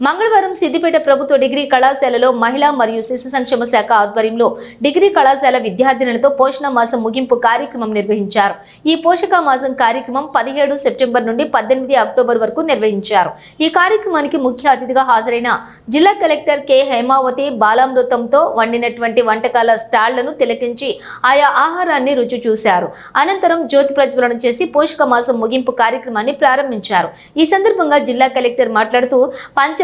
మంగళవారం సిద్దిపేట ప్రభుత్వ డిగ్రీ కళాశాలలో మహిళా మరియు శిశు సంక్షేమ శాఖ ఆధ్వర్యంలో డిగ్రీ కళాశాల విద్యార్థినులతో పోషణ మాసం ముగింపు కార్యక్రమం నిర్వహించారు. ఈ పోషక మాసం కార్యక్రమం పదిహేడు సెప్టెంబర్ నుండి పద్దెనిమిది అక్టోబర్ వరకు నిర్వహించారు. ఈ కార్యక్రమానికి ముఖ్య అతిథిగా హాజరైన జిల్లా కలెక్టర్ కె. హేమావతి బాలామృతంతో వండినటువంటి వంటకాల స్టాళ్ళను తిలకించి ఆయా ఆహారాన్ని రుచి చూశారు. అనంతరం జ్యోతి ప్రజ్వలన చేసి పోషక మాసం ముగింపు కార్యక్రమాన్ని ప్రారంభించారు. ఈ సందర్భంగా జిల్లా కలెక్టర్ మాట్లాడుతూ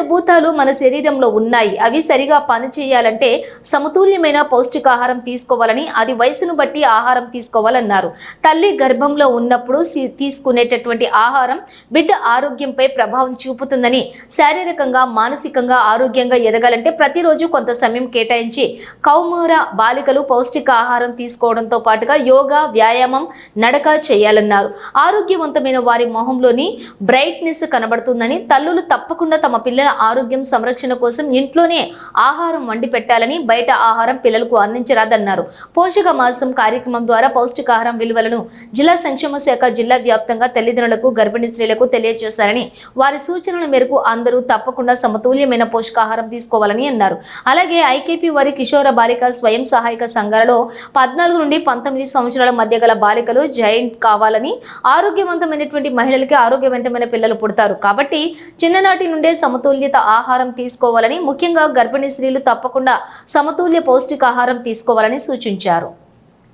పంచభూతాలు మన శరీరంలో ఉన్నాయి. అవి సరిగా పనిచేయాలంటే సమతుల్యమైన పౌష్టికాహారం తీసుకోవాలని అది వయసును బట్టి ఆహారం తీసుకోవాలన్నారు. తల్లి గర్భంలో ఉన్నప్పుడు సి- తీసుకునేటటువంటి ఆహారం బిడ్డ ఆరోగ్యంపై ప్రభావం చూపుతుందని శారీరకంగా మానసికంగా ఆరోగ్యంగా ఎదగాలంటే ప్రతిరోజు కొంత సమయం కేటాయించి కౌమూర బాలికలు పౌష్టికాహారం తీసుకోవడంతో పాటుగా యోగా వ్యాయామం నడక చేయాలన్నారు. ఆరోగ్యవంతమైన వారి మొహంలోని బ్రైట్నెస్ కనబడుతుందని తల్లులు తప్పకుండా తమ పిల్లల ఆరోగ్యం సంరక్షణ కోసం ఇంట్లోనే ఆహారం వండి పెట్టాలని బయట ఆహారం పిల్లలకు అందించరాదన్నారు. పోషక మాసం కార్యక్రమం ద్వారా పౌష్టికాహారం విలువలను జిల్లా సంక్షేమ శాఖ జిల్లా వ్యాప్తంగా తల్లిదండ్రులకు గర్భిణీ స్త్రీలకు తెలియజేశారని వారి సూచనల మేరకు అందరూ తప్పకుండా సమతుల్యమైన పోషకాహారం తీసుకోవాలని అన్నారు. అలాగే ఐకేపీ వారి కిషోర బాలిక స్వయం సహాయక సంఘాలలో పద్నాలుగు నుండి పంతొమ్మిది సంవత్సరాల మధ్య గల బాలికలు జాయింట్ కావాలని ఆరోగ్యవంతమైనటువంటి మహిళలకి ఆరోగ్యవంతమైన పిల్లలు పుడతారు. కాబట్టి చిన్ననాటి నుండే సమతుల్య సమతుల్యత ఆహారం తీసుకోవాలని ముఖ్యంగా గర్భిణీ స్త్రీలు తప్పకుండా సమతుల్య పౌష్టికాహారం తీసుకోవాలని సూచించారు.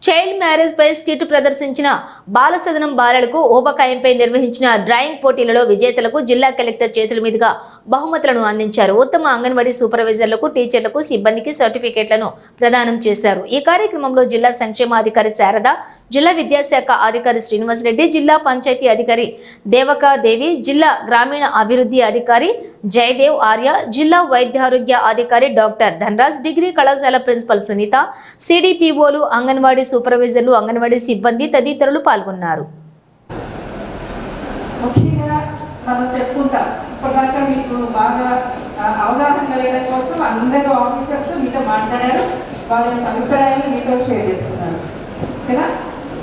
చైల్డ్ మ్యారేజ్ పై స్కిట్ ప్రదర్శించిన బాలసదనం బాలలకు ఓబకాయంపై నిర్వహించిన డ్రాయింగ్ పోటీలలో విజేతలకు జిల్లా కలెక్టర్ చేతుల మీదుగా బహుమతులను అందించారు. ఉత్తమ అంగన్వాడీ సూపర్వైజర్లకు టీచర్లకు సిబ్బందికి సర్టిఫికేట్లను ప్రదానం చేశారు. ఈ కార్యక్రమంలో జిల్లా సంక్షేమాధికారి శారద జిల్లా విద్యాశాఖ అధికారి శ్రీనివాసరెడ్డి జిల్లా పంచాయతీ అధికారి దేవకాదేవి జిల్లా గ్రామీణ అభివృద్ధి అధికారి జయదేవ్ ఆర్య జిల్లా వైద్యారోగ్య అధికారి డాక్టర్ ధనరాజ్ డిగ్రీ కళాశాల ప్రిన్సిపల్ సునీత సిడిపిఓలు అంగన్వాడీ సూపర్వైజర్లు అంగన్వాడీ సిబ్బంది తదితరులు పాల్గొన్నారు. ముఖ్యంగా మనం చెప్పుకుంటాం ఇప్పటిదాకా మీకు బాగా అవగాహన కలగడం కోసం అందరూ ఆఫీసర్స్ మీతో మాట్లాడారు వాళ్ళ యొక్క అభిప్రాయాలు మీతో షేర్ చేసుకున్నారు. ఓకేనా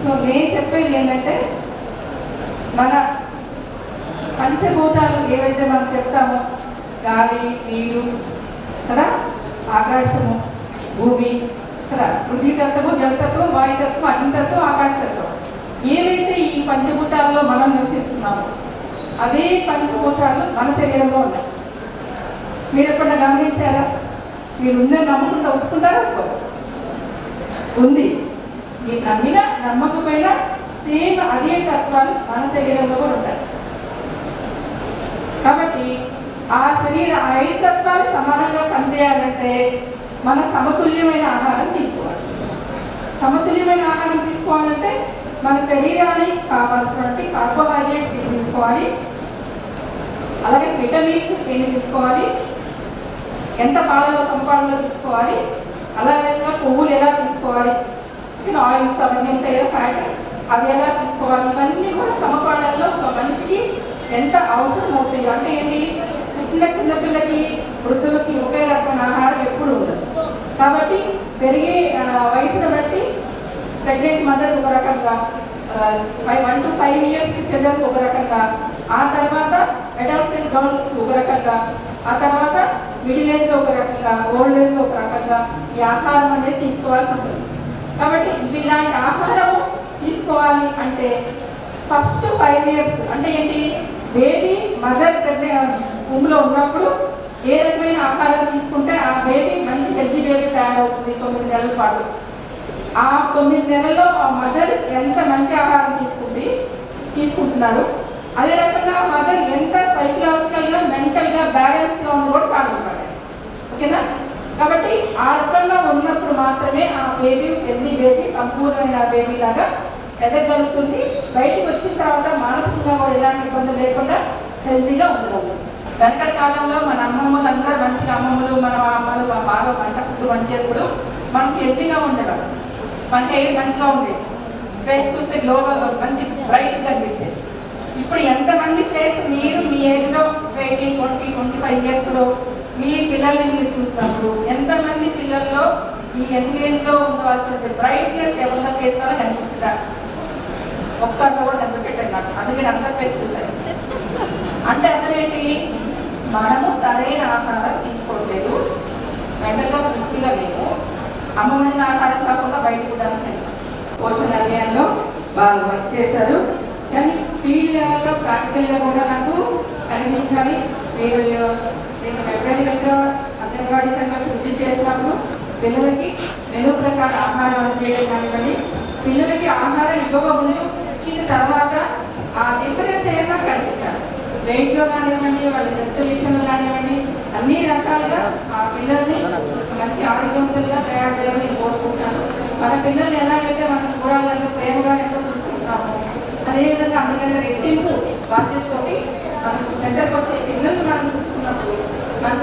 సో నేను చెప్పేది ఏంటంటే మన పంచభూతాలు ఏవైతే మనం చెప్తామో గాలి నీరు కదా? ఆకాశము భూమి కదా? పృథ్వీతత్వము జలతత్వం వాయుతత్వం అగ్నితత్వం ఆకాశతత్వం ఏవైతే ఈ పంచభూతాలలో మనం నివసిస్తున్నామో అదే పంచభూతాలు మన శరీరంలో ఉన్నాయి. మీరు ఎప్పుడన్నా గమనించారా? మీరు ఉందని నమ్మకుండా ఒప్పుకుంటారా? ఒప్పుకోరు. ఉంది. మీరు నమ్మిన నమ్మకపోయినా సేమ్ అదే తత్వాలు మన శరీరంలో కూడా ఉంటాయి. కాబట్టి ఆ శరీర ఐదు తత్వాలు సమానంగా పనిచేయాలంటే మన సమతుల్యమైన ఆహారం తీసుకోవాలి. సమతుల్యమైన ఆహారం తీసుకోవాలంటే మన శరీరానికి కావాల్సినటువంటి కార్బోహైడ్రేట్స్ ఎన్ని తీసుకోవాలి? అలాగే విటమిన్స్ ఎన్ని తీసుకోవాలి? ఎంత పాలలో సంపాదనలో తీసుకోవాలి? అలాగే పువ్వులు ఎలా తీసుకోవాలి? ఆయిల్స్ అవన్నీ ఉంటాయి కదా ఫ్యాట్ అవి ఎలా తీసుకోవాలి? ఇవన్నీ కూడా సమపాళల్లో ఒక మనిషికి ఎంత అవసరం అవుతాయి? అంటే ఏంటి? పుట్టిన చిన్నపిల్లకి వృద్ధులకి ఒకే రకమైన ఆహారం ఎప్పుడు ఉండదు. కాబట్టి పెరిగే వయసును బట్టి ప్రెగ్నెంట్ మదర్ ఒక రకంగా five one to five years children ఒక రకంగా ఆ తర్వాత అడాల్సెంట్ అండ్ గర్ల్స్ ఒక రకంగా ఆ తర్వాత మిడిల్ ఏజ్ ఒక రకంగా ఓల్డ్ ఏజ్ ఒక రకంగా ఈ ఆహారం అనేది తీసుకోవాల్సి ఉంటుంది. కాబట్టి ఇలాంటి ఆహారము తీసుకోవాలి అంటే ఫస్ట్ ఫైవ్ ఇయర్స్ అంటే ఏంటి? బేబీ మదర్ భూమిలో ఉన్నప్పుడు ఏ రకమైన ఆహారం తీసుకుంటే ఆ బేబీ హెల్తీ బేబీ తయారవుతుంది తొమ్మిది నెలల పాటు. ఆ తొమ్మిది నెలల్లో ఆ మదర్ ఎంత మంచి ఆహారం తీసుకుంది తీసుకుంటున్నారు. అదే రకంగా మదర్ ఎంత సైకలాజికల్గా మెంటల్గా బ్యాలెన్స్గా ఉంది కూడా చాలా ఇంపార్టెంట్. ఓకేనా? కాబట్టి ఆ రకంగా ఉన్నప్పుడు మాత్రమే ఆ బేబీ పెళ్ళి బేబీ సంపూర్ణమైన బేబీ లాగా ఎదగలుగుతుంది. బయటకు వచ్చిన తర్వాత మానసికంగా కూడా ఎలాంటి ఇబ్బంది లేకుండా హెల్తీగా ఉండగలుగుతుంది. వెనకటి కాలంలో మన అమ్మమ్మలు అందరూ మంచిగా అమ్మమ్మలు మన అమ్మలు బాగా వంట ఫుడ్ వంటేప్పుడు మనకి హెల్తీగా ఉండేవారు. మన హెయిర్ మంచిగా ఉండేది ఫేస్ చూస్తే గ్లోగా మంచి బ్రైట్ కనిపించేది. ఇప్పుడు ఎంతమంది ఫేస్ మీరు మీ ఏజ్లో ట్వంటీ ట్వంటీ ట్వంటీ ఫైవ్ ఇయర్స్లో మీ పిల్లల్ని మీరు చూసినప్పుడు ఎంతమంది పిల్లల్లో ఈ యంగ్ ఏజ్లో ఉండవలసిన బ్రైట్నెస్ ఎవరిలో ఫేస్ అలా కనిపించదా? ఒక్క కూడా కనిపెట్టారు నాకు. అందుకే అందరి ఫేస్ చూసాను అంటే మనము సరైన ఆహారం తీసుకోవట్లేదు మెంటల్గా ఫిజికల్గా లేము అమ్మమైన ఆహారం కాకుండా బయట కూడా పోషణ అభియాన్లో బాగా వర్క్ చేశారు. కానీ ఫీల్డ్ లెవెల్లో ప్రాక్టికల్గా కూడా నాకు కనిపించాలి. మీరు నేను ఎప్పుడైనా అంగన్వాడీ సంఘం సృష్టి చేసినప్పుడు పిల్లలకి మెను ప్రకారం ఆహారం చేయడం కానివ్వండి పిల్లలకి ఆహారం ఇవ్వక ముందు ఇచ్చిన తర్వాత ఆ డిఫరెన్స్ ఏదైనా కనిపించాలి. వెయిట్లో కానివ్వండి వాళ్ళ హెల్త్ విషయంలో కానివ్వండి అన్ని రకాలుగా ఆ పిల్లల్ని మంచి ఆరోగ్యవంతులుగా తయారు చేయాలని కోరుకుంటాను. మన పిల్లల్ని ఎలాగైతే మనం చూడాలంటే ప్రేమగా ఎంతో చూసుకుంటాము అదేవిధంగా అందుకంటే రెట్టింపు బాధ్యతతోటి మనం సెంటర్కి వచ్చే పిల్లల్ని మనం చూసుకున్నప్పుడు మనకు